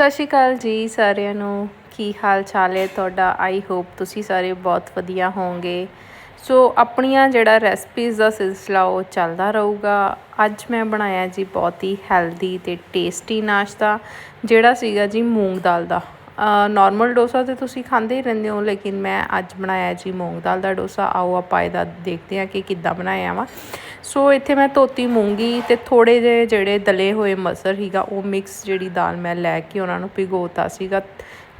ਸਤਿ ਸ਼੍ਰੀ ਅਕਾਲ ਜੀ ਸਾਰਿਆਂ ਨੂੰ। ਕੀ ਹਾਲ ਚਾਲ ਹੈ ਤੁਹਾਡਾ? ਆਈ ਹੋਪ ਤੁਸੀਂ ਸਾਰੇ ਬਹੁਤ ਵਧੀਆ ਹੋਵੋਗੇ। ਸੋ ਆਪਣੀਆਂ ਜਿਹੜਾ ਰੈਸਪੀਜ਼ ਦਾ ਸਿਲਸਿਲਾ ਉਹ ਚੱਲਦਾ ਰਹੂਗਾ। ਅੱਜ ਮੈਂ ਬਣਾਇਆ ਜੀ ਬਹੁਤ ਹੀ ਹੈਲਦੀ ਤੇ ਟੇਸਟੀ ਨਾਸ਼ਤਾ, ਜਿਹੜਾ ਸੀਗਾ ਜੀ ਮੂੰਗ ਦਾਲ ਦਾ। ਨਾਰਮਲ ਡੋਸਾ ਤੇ ਤੁਸੀਂ ਖਾਂਦੇ ਹੀ ਰਹਿੰਦੇ ਹੋ, ਲੇਕਿਨ ਮੈਂ ਅੱਜ ਬਣਾਇਆ ਜੀ ਮੂੰਗ ਦਾਲ ਦਾ ਡੋਸਾ। ਆਓ ਆਪਾਂ ਇਹਦਾ ਦੇਖਦੇ ਹਾਂ ਕਿ ਕਿੱਦਾਂ ਬਣਾਇਆ ਵਾ। ਸੋ ਇੱਥੇ ਮੈਂ ਧੋਤੀ ਮੂੰਗੀ ਤੇ ਥੋੜੇ ਜਿਹੇ ਜਿਹੜੇ ਦਲੇ ਹੋਏ ਮਸਰ ਹੀਗਾ ਉਹ ਮਿਕਸ ਜਿਹੜੀ ਦਾਲ ਮੈਂ ਲੈ ਕੇ ਉਹਨਾਂ ਨੂੰ ਭਿਗੋਤਾ ਸੀਗਾ।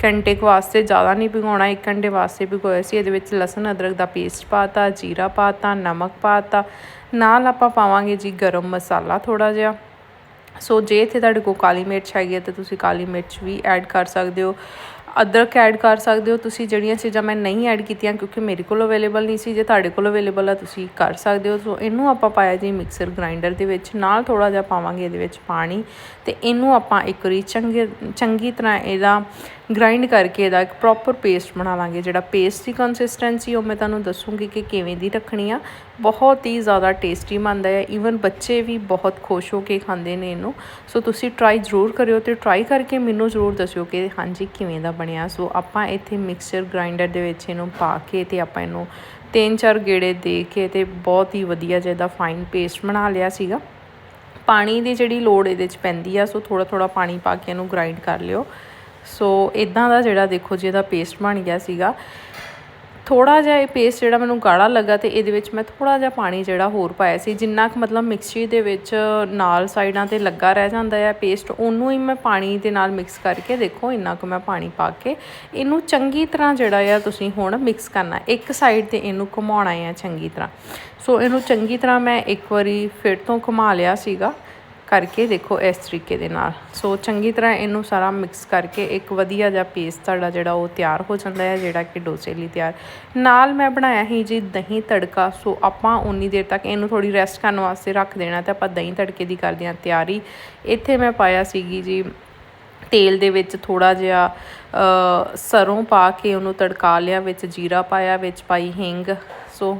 ਘੰਟੇ ਕੁ ਵਾਸਤੇ ਜ਼ਿਆਦਾ ਨਹੀਂ ਭਿਗਾਉਣਾ 1 ਘੰਟੇ ਵਾਸਤੇ ਭਿਗੋਇਆ ਸੀ। ਇਹਦੇ ਵਿੱਚ ਲਸਣ, ਅਦਰਕ ਦਾ ਪੇਸਟ ਪਾਤਾ, ਜੀਰਾ ਪਾਤਾ, ਨਮਕ ਪਾਤਾ। ਨਾਲ ਆਪਾਂ ਪਾਵਾਂਗੇ ਜੀ ਗਰਮ ਮਸਾਲਾ ਥੋੜਾ ਜਿਹਾ। ਸੋ ਜੇ ਇੱਥੇ ਤੁਹਾਡੇ ਕੋਲ ਕਾਲੀ ਮਿਰਚ ਹੈਗੀ ਹੈ ਤਾਂ ਤੁਸੀਂ ਕਾਲੀ ਮਿਰਚ ਵੀ ਐਡ ਕਰ ਸਕਦੇ ਹੋ। ਅਦਰਕ ਐਡ ਕਰ ਸਕਦੇ ਹੋ। ਤੁਸੀਂ ਜਿਹੜੀਆਂ ਚੀਜ਼ਾਂ ਮੈਂ ਨਹੀਂ ਐਡ ਕੀਤੀਆਂ ਕਿਉਂਕਿ ਮੇਰੇ ਕੋਲ ਅਵੇਲੇਬਲ ਨਹੀਂ ਸੀ, ਜੇ ਤੁਹਾਡੇ ਕੋਲ ਅਵੇਲੇਬਲ ਆ, ਤੁਸੀਂ ਕਰ ਸਕਦੇ ਹੋ। ਸੋ ਇਹਨੂੰ ਆਪਾਂ ਪਾਇਆ ਜੀ ਮਿਕਸਰ ਗ੍ਰਾਈਂਡਰ ਦੇ ਵਿੱਚ। ਨਾਲ ਥੋੜਾ ਜਿਹਾ ਪਾਵਾਂਗੇ ਇਹਦੇ ਵਿੱਚ ਪਾਣੀ ਤੇ ਇਹਨੂੰ ਆਪਾਂ ਇੱਕ ਵਾਰੀ ਚੰਗੇ ਚੰਗੀ ਤਰ੍ਹਾਂ ਇਹਦਾ ਗ੍ਰਾਈਂਡ ਕਰਕੇ ਇਹਦਾ ਇੱਕ ਪ੍ਰੋਪਰ ਪੇਸਟ ਬਣਾ ਲਾਂਗੇ। ਜਿਹੜਾ ਪੇਸਟ ਦੀ ਕੰਸਿਸਟੈਂਸੀ ਉਹ ਮੈਂ ਤੁਹਾਨੂੰ ਦੱਸੂਗੀ ਕਿ ਕਿਵੇਂ ਦੀ ਰੱਖਣੀ ਆ। ਬਹੁਤ ਹੀ ਜ਼ਿਆਦਾ ਟੇਸਟੀ ਬਣਦਾ ਹੈ। ਈਵਨ ਬੱਚੇ ਵੀ ਬਹੁਤ ਖੁਸ਼ ਹੋ ਕੇ ਖਾਂਦੇ ਨੇ ਇਹਨੂੰ। ਸੋ ਤੁਸੀਂ ਟਰਾਈ ਜ਼ਰੂਰ ਕਰਿਓ ਤੇ ਟਰਾਈ ਕਰਕੇ ਮੈਨੂੰ ਜ਼ਰੂਰ ਦੱਸਿਓ ਕਿ ਹਾਂਜੀ ਕਿਵੇਂ ਦਾ ਬਣਿਆ। ਸੋ ਆਪਾਂ ਇੱਥੇ ਮਿਕਸਚਰ ਗ੍ਰਾਈਂਡਰ ਦੇ ਵਿੱਚ ਇਹਨੂੰ ਪਾ ਕੇ ਤੇ ਆਪਾਂ ਇਹਨੂੰ ਤਿੰਨ ਚਾਰ ਗੇੜੇ ਦੇ ਕੇ ਤੇ ਬਹੁਤ ਹੀ ਵਧੀਆ ਜਿਹਦਾ ਫਾਈਨ ਪੇਸਟ ਬਣਾ ਲਿਆ ਸੀਗਾ। ਪਾਣੀ ਦੀ ਜਿਹੜੀ ਲੋੜ ਇਹਦੇ 'ਚ ਪੈਂਦੀ ਆ ਸੋ ਥੋੜਾ ਥੋੜਾ ਪਾਣੀ ਪਾ ਕੇ ਇਹਨੂੰ ਗ੍ਰਾਈਂਡ ਕਰ ਲਿਓ। ਸੋ ਇਦਾਂ ਦਾ ਜਿਹੜਾ ਦੇਖੋ ਜੀ, ਇਹਦਾ ਪੇਸਟ ਬਣ ਗਿਆ ਸੀਗਾ। ਥੋੜਾ ਜਿਹਾ ਇਹ ਪੇਸਟ ਜਿਹੜਾ ਮੈਨੂੰ ਗਾੜਾ ਲੱਗਾ ਤੇ ਇਹਦੇ ਵਿੱਚ ਮੈਂ ਥੋੜਾ ਜਿਹਾ ਪਾਣੀ ਜਿਹੜਾ ਹੋਰ ਪਾਇਆ ਸੀ। ਜਿੰਨਾ ਕਿ ਮਤਲਬ ਮਿਕਸੀ ਦੇ ਵਿੱਚ ਨਾਲ ਸਾਈਡਾਂ ਤੇ ਲੱਗਾ ਰਹਿ ਜਾਂਦਾ ਹੈ ਪੇਸਟ ਉਹਨੂੰ ਹੀ ਮੈਂ ਪਾਣੀ ਦੇ ਨਾਲ ਮਿਕਸ ਕਰਕੇ ਦੇਖੋ, ਇੰਨਾ ਕੁ ਮੈਂ ਪਾਣੀ ਪਾ ਕੇ ਇਹਨੂੰ ਚੰਗੀ ਤਰ੍ਹਾਂ ਜਿਹੜਾ ਆ ਤੁਸੀਂ ਹੁਣ ਮਿਕਸ ਕਰਨਾ ਇੱਕ ਸਾਈਡ ਤੇ ਇਹਨੂੰ ਘੁਮਾਉਣਾ ਹੈ ਚੰਗੀ ਤਰ੍ਹਾਂ। ਸੋ ਇਹਨੂੰ ਚੰਗੀ ਤਰ੍ਹਾਂ ਮੈਂ ਇੱਕ ਵਾਰੀ ਫਿਰ ਤੋਂ ਘੁਮਾ ਲਿਆ ਸੀਗਾ। ਕਰਕੇ ਦੇਖੋ ਇਸ ਤਰੀਕੇ ਦੇ ਨਾਲ। ਸੋ ਚੰਗੀ ਤਰ੍ਹਾਂ ਇਹਨੂੰ ਸਾਰਾ ਮਿਕਸ ਕਰਕੇ ਇੱਕ ਵਧੀਆ ਜਿਹਾ ਪੇਸਟ ਤੁਹਾਡਾ ਜਿਹੜਾ ਉਹ ਤਿਆਰ ਹੋ ਜਾਂਦਾ ਹੈ, ਜਿਹੜਾ ਕਿ ਡੋਸੇ ਲਈ ਤਿਆਰ। ਨਾਲ ਮੈਂ ਬਣਾਇਆ ਸੀ ਜੀ ਦਹੀਂ ਤੜਕਾ। ਸੋ ਆਪਾਂ ਉਨੀ ਦੇਰ ਤੱਕ ਇਹਨੂੰ ਥੋੜੀ ਰੈਸਟ ਕਰਨ ਵਾਸਤੇ ਰੱਖ ਦੇਣਾ ਤੇ ਆਪਾਂ ਦਹੀਂ ਤੜਕੇ ਦੀ ਕਰਦੇ ਹਾਂ ਤਿਆਰੀ। ਇੱਥੇ ਮੈਂ ਪਾਇਆ ਸੀਗੀ ਜੀ ਤੇਲ ਦੇ ਵਿੱਚ ਥੋੜਾ ਜਿਹਾ ਸਰੋਂ ਪਾ ਕੇ ਉਹਨੂੰ ਤੜਕਾ ਲਿਆ, ਵਿੱਚ ਜੀਰਾ ਪਾਇਆ, ਵਿੱਚ ਪਾਈ ਹਿੰਗ। ਸੋ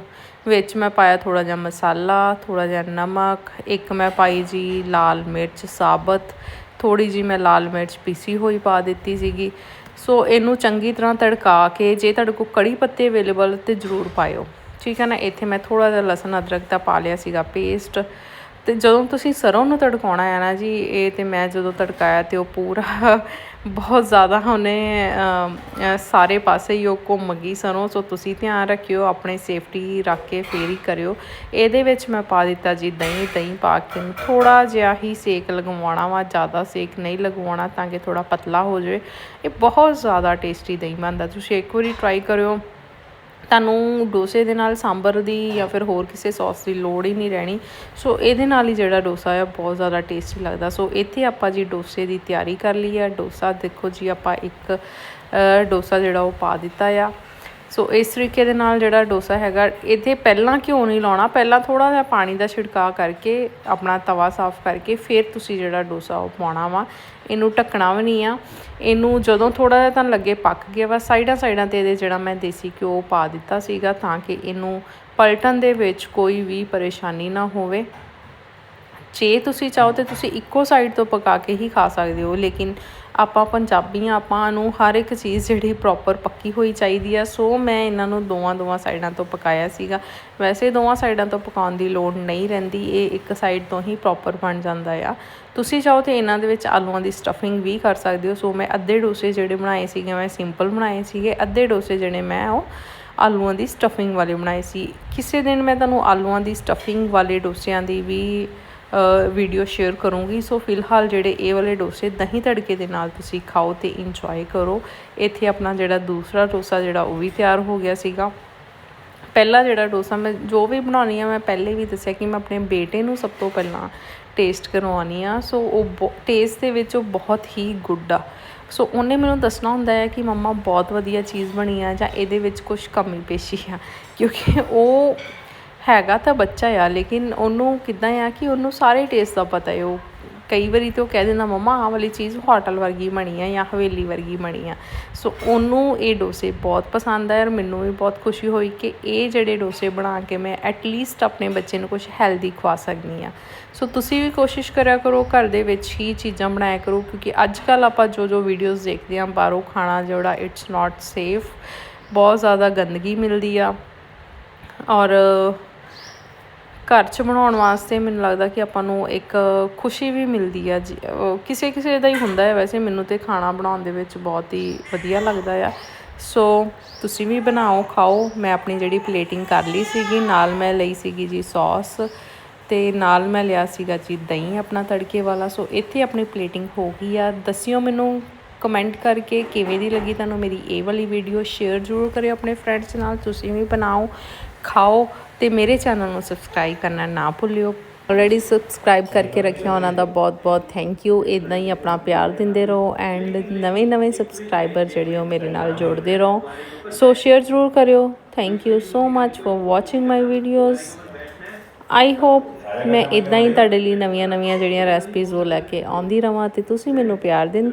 ਵਿੱਚ ਮੈਂ ਪਾਇਆ ਥੋੜ੍ਹਾ ਜਿਹਾ ਮਸਾਲਾ, ਥੋੜ੍ਹਾ ਜਿਹਾ ਨਮਕ, ਇੱਕ ਮੈਂ ਪਾਈ ਜੀ ਲਾਲ ਮਿਰਚ, ਸਾਬਤ, ਥੋੜ੍ਹੀ ਜੀ ਮੈਂ ਲਾਲ ਮਿਰਚ ਪੀਸੀ ਹੋਈ ਪਾ ਦਿੱਤੀ ਸੀਗੀ। ਸੋ ਇਹਨੂੰ ਚੰਗੀ ਤਰ੍ਹਾਂ ਤੜਕਾ ਕੇ, ਜੇ ਤੁਹਾਡੇ ਕੋਲ ਕੜੀ ਪੱਤੇ ਅਵੇਲੇਬਲ ਤੇ ਜ਼ਰੂਰ ਪਾਇਓ। ਠੀਕ ਹੈ ਨਾ? ਇੱਥੇ ਮੈਂ ਥੋੜ੍ਹਾ ਜਿਹਾ ਲਸਣ ਅਦਰਕ ਦਾ ਪਾ ਲਿਆ ਸੀਗਾ ਪੇਸਟ ਤੇ ਜਦੋਂ ਤੁਸੀਂ ਸਰੋਂ ਨੂੰ ਤੜਕਾਉਣਾ ਹੈ ਨਾ ਜੀ, ਇਹ ਤੇ ਮੈਂ ਜਦੋਂ ਤੜਕਾਇਆ ਤੇ ਉਹ ਪੂਰਾ ਬਹੁਤ ਜ਼ਿਆਦਾ ਉਹਨੇ ਸਾਰੇ ਪਾਸੇ ਹੀ ਉਹ ਘੁੰਮ ਗਈ ਸਰੋਂ, ਸੋ ਤੁਸੀਂ ਧਿਆਨ ਰੱਖਿਓ, ਆਪਣੇ ਸੇਫਟੀ ਰੱਖ ਕੇ ਫੇਰ ਹੀ ਕਰਿਓ। ਇਹਦੇ ਵਿੱਚ ਮੈਂ ਪਾ ਦਿੱਤਾ ਜੀ ਦਹੀਂ ਦਹੀਂ ਪਾ ਕੇ ਥੋੜਾ ਜਿਹਾ ਹੀ ਸੇਕ ਲਗਵਾਉਣਾ ਵਾ, ਜ਼ਿਆਦਾ ਸੇਕ ਨਹੀਂ ਲਗਵਾਉਣਾ ਤਾਂ ਕਿ ਥੋੜਾ ਪਤਲਾ ਹੋ ਜਾਵੇ। ਇਹ ਬਹੁਤ ਜ਼ਿਆਦਾ ਟੇਸਟੀ ਦਹੀਂ ਬਣਦਾ, ਤੁਸੀਂ ਇੱਕ ਵਾਰੀ ਟਰਾਈ ਕਰਿਓ। ਤੁਹਾਨੂੰ ਡੋਸੇ ਦੇ ਨਾਲ ਸਾਂਬਰ ਦੀ ਜਾਂ ਫਿਰ ਹੋਰ ਕਿਸੇ ਸੌਸ ਦੀ ਲੋੜ ਹੀ ਨਹੀਂ ਰਹਿਣੀ। ਸੋ ਇਹਦੇ ਨਾਲ ਹੀ ਜਿਹੜਾ ਡੋਸਾ ਆ, ਬਹੁਤ ਜ਼ਿਆਦਾ ਟੇਸਟੀ ਲੱਗਦਾ। ਸੋ ਇੱਥੇ ਆਪਾਂ ਜੀ ਡੋਸੇ ਦੀ ਤਿਆਰੀ ਕਰ ਲਈ ਆ। ਡੋਸਾ ਦੇਖੋ ਜੀ, ਆਪਾਂ ਇੱਕ ਡੋਸਾ ਜਿਹੜਾ ਉਹ ਪਾ ਦਿੱਤਾ ਆ। ਸੋ ਇਸ ਤਰੀਕੇ ਦੇ ਨਾਲ ਜਿਹੜਾ ਡੋਸਾ ਹੈਗਾ ਇਹਦੇ ਪਹਿਲਾਂ ਘਿਓ ਨਹੀਂ ਲਾਉਣਾ? ਪਹਿਲਾਂ ਥੋੜਾ ਜਿਹਾ ਪਾਣੀ ਦਾ ਛਿੜਕਾਅ ਕਰਕੇ, ਆਪਣਾ ਤਵਾ ਸਾਫ਼ ਕਰਕੇ ਫਿਰ ਤੁਸੀਂ ਜਿਹੜਾ ਡੋਸਾ ਉਹ ਪਾਉਣਾ ਵਾ। ਇਹਨੂੰ ਢੱਕਣਾ ਵੀ ਨਹੀਂ ਆ। ਇਹਨੂੰ ਜਦੋਂ ਥੋੜਾ ਜਿਹਾ ਤਾਂ ਲੱਗੇ ਪੱਕ ਗਿਆ ਵਾ, ਸਾਈਡਾਂ ਸਾਈਡਾਂ ਤੇ ਇਹਦੇ ਜਿਹੜਾ ਮੈਂ ਦੇਸੀ ਘਿਓ ਪਾ ਦਿੱਤਾ ਸੀਗਾ ਤਾਂ ਕਿ ਇਹਨੂੰ ਪਲਟਣ ਦੇ ਵਿੱਚ ਕੋਈ ਵੀ ਪਰੇਸ਼ਾਨੀ ਨਾ ਹੋਵੇ। ਜੇ ਤੁਸੀਂ ਚਾਹੋ ਤੇ ਤੁਸੀਂ ਇੱਕੋ ਸਾਈਡ ਤੋਂ ਪਕਾ ਕੇ ਹੀ ਖਾ ਸਕਦੇ ਹੋ, ਲੇਕਿਨ ਆਪਾਂ ਪੰਜਾਬੀ ਆ ਆਪਾਂ ਨੂੰ ਹਰ ਇੱਕ ਚੀਜ਼ ਜਿਹੜੀ ਪ੍ਰੋਪਰ ਪੱਕੀ ਹੋਈ ਚਾਹੀਦੀ ਆ। ਸੋ ਮੈਂ ਇਹਨਾਂ ਨੂੰ ਦੋਵਾਂ ਦੋਵਾਂ ਸਾਈਡਾਂ ਤੋਂ ਪਕਾਇਆ ਸੀਗਾ। ਵੈਸੇ ਦੋਵਾਂ ਸਾਈਡਾਂ ਤੋਂ ਪਕਾਉਣ ਦੀ ਲੋੜ ਨਹੀਂ ਰਹਿੰਦੀ, ਇਹ ਇੱਕ ਸਾਈਡ ਤੋਂ ਹੀ ਪ੍ਰੋਪਰ ਬਣ ਜਾਂਦਾ ਆ। ਤੁਸੀਂ ਚਾਹੋ ਤੇ ਇਹਨਾਂ ਦੇ ਵਿੱਚ ਆਲੂਆਂ ਦੀ ਸਟਫਿੰਗ ਵੀ ਕਰ ਸਕਦੇ ਹੋ। ਸੋ ਮੈਂ ਅੱਧੇ ਡੋਸੇ ਜਿਹੜੇ ਬਣਾਏ ਸੀਗੇ, ਮੈਂ ਸਿੰਪਲ ਬਣਾਏ ਸੀਗੇ। ਅੱਧੇ ਡੋਸੇ ਜਿਹੜੇ ਮੈਂ ਉਹ ਆਲੂਆਂ ਦੀ ਸਟਫਿੰਗ ਵਾਲੇ ਬਣਾਏ ਸੀ। ਕਿਸੇ ਦਿਨ ਮੈਂ ਤੁਹਾਨੂੰ ਆਲੂਆਂ ਦੀ ਸਟਫਿੰਗ ਵਾਲੇ ਡੋਸਿਆਂ ਦੀ ਵੀ ਵੀਡੀਓ ਸ਼ੇਅਰ ਕਰੂੰਗੀ। ਸੋ ਫਿਲਹਾਲ ਜਿਹੜੇ ਇਹ ਵਾਲੇ ਡੋਸੇ ਦਹੀਂ ਤੜਕੇ ਦੇ ਨਾਲ ਤੁਸੀਂ ਖਾਓ ਤੇ ਇੰਜੋਏ ਕਰੋ। ਇੱਥੇ ਆਪਣਾ ਜਿਹੜਾ ਦੂਸਰਾ ਡੋਸਾ ਜਿਹੜਾ ਉਹ ਵੀ ਤਿਆਰ ਹੋ ਗਿਆ ਸੀਗਾ। ਪਹਿਲਾ ਜਿਹੜਾ ਡੋਸਾ ਮੈਂ ਜੋ ਵੀ ਬਣਾਉਣੀ ਆ, ਮੈਂ ਪਹਿਲੇ ਵੀ ਦੱਸਿਆ ਕਿ ਮੈਂ ਆਪਣੇ ਬੇਟੇ ਨੂੰ ਸਭ ਤੋਂ ਪਹਿਲਾਂ ਟੇਸਟ ਕਰਵਾਉਣੀ ਆ। ਸੋ ਉਹ ਟੇਸਟ ਦੇ ਵਿੱਚ ਉਹ ਬਹੁਤ ਹੀ ਗੁੱਡ ਆ। ਸੋ ਉਹਨੇ ਮੈਨੂੰ ਦੱਸਣਾ ਹੁੰਦਾ ਹੈ ਕਿ ਮੰਮਾ ਬਹੁਤ ਵਧੀਆ ਚੀਜ਼ ਬਣੀ ਆ ਜਾਂ ਇਹਦੇ ਵਿੱਚ ਕੁਝ ਕਮੀ ਪੇਸ਼ੀ ਆ। ਕਿਉਂਕਿ ਉਹ ਹੈਗਾ ਤਾਂ ਬੱਚਾ ਆ, ਲੇਕਿਨ ਉਹਨੂੰ ਕਿੱਦਾਂ ਆ ਕਿ ਉਹਨੂੰ ਸਾਰੇ ਟੇਸਟ ਦਾ ਪਤਾ ਹੈ। ਉਹ ਕਈ ਵਾਰੀ ਤੇ ਉਹ ਕਹਿ ਦਿੰਦਾ, ਮਮਾ, ਆਹ ਵਾਲੀ ਚੀਜ਼ ਹੋਟਲ ਵਰਗੀ ਬਣੀ ਆ ਜਾਂ ਹਵੇਲੀ ਵਰਗੀ ਬਣੀ ਆ। ਸੋ ਉਹਨੂੰ ਇਹ ਡੋਸੇ ਬਹੁਤ ਪਸੰਦ ਆ ਔਰ ਮੈਨੂੰ ਵੀ ਬਹੁਤ ਖੁਸ਼ੀ ਹੋਈ ਕਿ ਇਹ ਜਿਹੜੇ ਡੋਸੇ ਬਣਾ ਕੇ ਮੈਂ ਐਟਲੀਸਟ ਆਪਣੇ ਬੱਚੇ ਨੂੰ ਕੁਝ ਹੈਲਦੀ ਖਵਾ ਸਕਦੀ ਆ। ਸੋ ਤੁਸੀਂ ਵੀ ਕੋਸ਼ਿਸ਼ ਕਰਿਆ ਕਰੋ, ਘਰ ਦੇ ਵਿੱਚ ਹੀ ਚੀਜ਼ਾਂ ਬਣਾਇਆ ਕਰੋ, ਕਿਉਂਕਿ ਅੱਜ ਕੱਲ ਆਪਾਂ ਜੋ ਜੋ ਵੀਡੀਓਜ਼ ਦੇਖਦੇ ਆ, ਬਾਹਰੋਂ ਖਾਣਾ ਜਿਹੜਾ ਇਟਸ ਨਾਟ ਸੇਫ ਬਹੁਤ ਜ਼ਿਆਦਾ ਗੰਦਗੀ ਮਿਲਦੀ ਆ। ਔਰ ਘਰ 'ਚ ਬਣਾਉਣ ਵਾਸਤੇ ਮੈਨੂੰ ਲੱਗਦਾ ਕਿ ਆਪਾਂ ਨੂੰ ਇੱਕ ਖੁਸ਼ੀ ਵੀ ਮਿਲਦੀ ਆ ਜੀ- ਕਿਸੇ ਕਿਸੇ ਦਾ ਹੀ ਹੁੰਦਾ ਹੈ ਵੈਸੇ, ਮੈਨੂੰ ਤੇ ਖਾਣਾ ਬਣਾਉਣ ਦੇ ਵਿੱਚ ਬਹੁਤ ਹੀ ਵਧੀਆ ਲੱਗਦਾ ਆ। ਸੋ ਤੁਸੀਂ ਵੀ ਬਣਾਓ, ਖਾਓ। ਮੈਂ ਆਪਣੀ ਜਿਹੜੀ ਪਲੇਟਿੰਗ ਕਰ ਲਈ ਸੀਗੀ, ਨਾਲ ਮੈਂ ਲਈ ਸੀਗੀ ਜੀ ਸੌਸ ਤੇ ਨਾਲ ਮੈਂ ਲਿਆ ਸੀਗਾ ਜੀ ਦਹੀਂ, ਆਪਣਾ ਤੜਕੇ ਵਾਲਾ। ਸੋ ਇੱਥੇ ਆਪਣੀ ਪਲੇਟਿੰਗ ਹੋ ਗਈ ਆ। ਦੱਸਿਓ ਮੈਨੂੰ ਕਮੈਂਟ ਕਰਕੇ ਕਿਵੇਂ ਦੀ ਲੱਗੀ? ਤੁਹਾਨੂੰ ਮੇਰੀ ਇਹ ਵਾਲੀ ਵੀਡੀਓ ਸ਼ੇਅਰ ਜ਼ਰੂਰ ਕਰਿਓ ਆਪਣੇ ਫਰੈਂਡਸ ਨਾਲ। ਤੁਸੀਂ ਵੀ ਬਣਾਓ। ਖਾਓ ਤੇ ਮੇਰੇ ਚੈਨਲ ਨੂੰ ਸਬਸਕ੍ਰਾਈਬ ਕਰਨਾ ਨਾ ਭੁੱਲਿਓ। ਆਲਰੇਡੀ ਸਬਸਕ੍ਰਾਈਬ ਕਰਕੇ ਰੱਖਿਆ ਉਹਨਾਂ ਦਾ ਬਹੁਤ ਬਹੁਤ ਥੈਂਕ ਯੂ ਇਦਾਂ ਹੀ ਆਪਣਾ ਪਿਆਰ ਦਿੰਦੇ ਰਹੋ ਐਂਡ ਨਵੇਂ ਨਵੇਂ ਸਬਸਕ੍ਰਾਈਬਰ ਜਿਹੜੇ ਉਹ ਮੇਰੇ ਨਾਲ ਜੋੜਦੇ ਰਹੋ। ਸੋ ਸ਼ੇਅਰ ਜ਼ਰੂਰ ਕਰਿਓ। Thank you so much for watching my videos I hope ਮੈਂ ਇਦਾਂ ਹੀ ਤੁਹਾਡੇ ਲਈ ਨਵੀਆਂ ਨਵੀਆਂ ਜਿਹੜੀਆਂ ਰੈਸਪੀਜ਼ ਉਹ ਲੈ ਕੇ ਆਉਂਦੀ ਰਵਾਂ ਤੇ ਤੁਸੀਂ ਮੈਨੂੰ ਪਿਆਰ ਦਿੰਦੇ